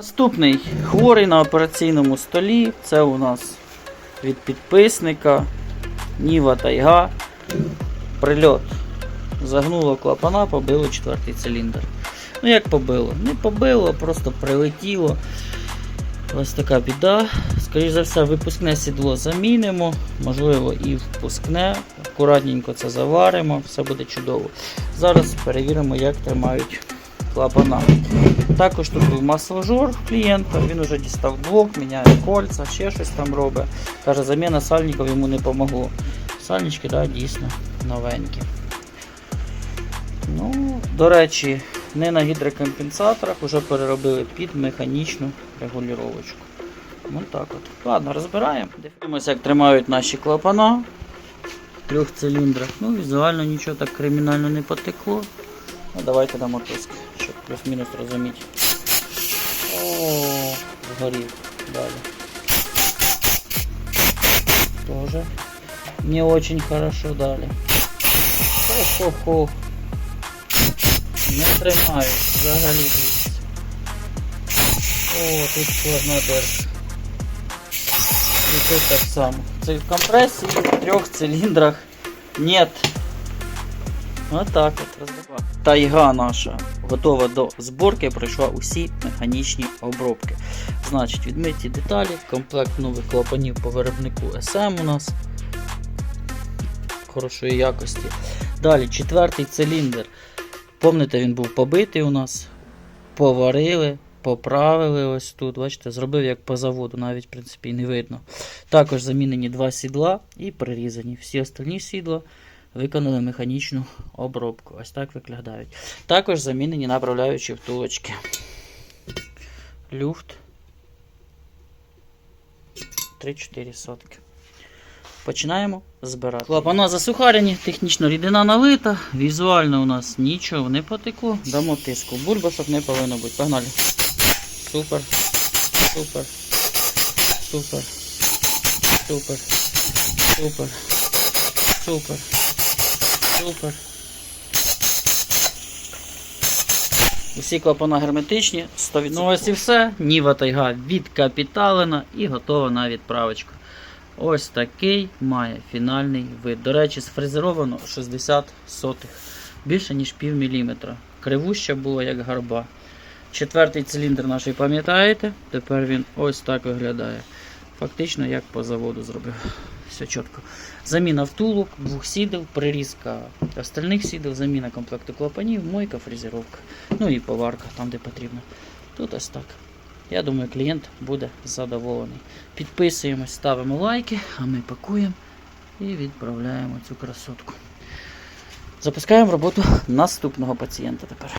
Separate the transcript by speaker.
Speaker 1: Наступний хворий на операційному столі. Це у нас від підписника Ніва Тайга. Прильот. Загнуло клапана, побило четвертий циліндр. Ну як побило? Не побило, просто прилетіло. Ось така біда. Скоріше за все, випускне сідло замінимо, можливо, і впускне. Акуратненько це заваримо, все буде чудово. Зараз перевіримо, як тримають клапана. Також тут був масложор клієнта, він вже дістав блок, міняє кольця, ще щось там робить. Каже, заміна сальників йому не помогло. Сальнички, да, дійсно новенькі. Ну, до речі, не на гідрокомпенсаторах, вже переробили під механічну регулювачку. Ну так от. Ладно, розбираємо. Дивимося, як тримають наші клапана в трьох циліндрах. Ну, візуально нічого так кримінально не потекло. Ну, давайте дамо тиск, плюс-мінус розуміти. О, згорів. Далі. Тоже не очень хорошо далі. Хо-хо-хо. Не тримають взагалі дивіться. О, тут складна держка. І тут так само. Це в компресії в трьох циліндрах нет. Отак от розбивав. Тайга наша готова до зборки, пройшла усі механічні обробки. Значить, відмиті деталі, комплект нових клапанів по виробнику SM у нас хорошої якості. Далі, четвертий циліндр. Помните, він був побитий у нас. Поварили, поправили ось тут. Бачите, зробив як по заводу, навіть в принципі не видно. Також замінені два сідла і прирізані. Всі остальні сідла виконали механічну обробку. Ось так виглядають. Також замінені направляючі втулочки. Люфт 3-4 сотки. Починаємо збирати. Клапана засухарені, технічно рідина налита, візуально у нас нічого не потекло. Дамо тиску. Бульбашок не повинно бути. Погнали. Супер. Супер. Супер. Супер. Супер. Супер. Супер. Усі клапана герметичні, 100%. Ну ось і все. Ніва тайга відкапіталена і готова на відправочку. Ось такий має фінальний вид. До речі, сфрезеровано 60 сотих. Більше ніж пів міліметра. Кривуща була як гарба. Четвертий циліндр наш, пам'ятаєте? Тепер він ось так виглядає. Фактично як по заводу зробив. Все чітко. Заміна втулок, двох сідел, прирізка остальних сідел, заміна комплекту клапанів, мойка, фрезеровка. Ну і поварка там, де потрібно. Тут ось так. Я думаю, клієнт буде задоволений. Підписуємось, ставимо лайки, а ми пакуємо і відправляємо цю красотку. Запускаємо роботу наступного пацієнта тепер.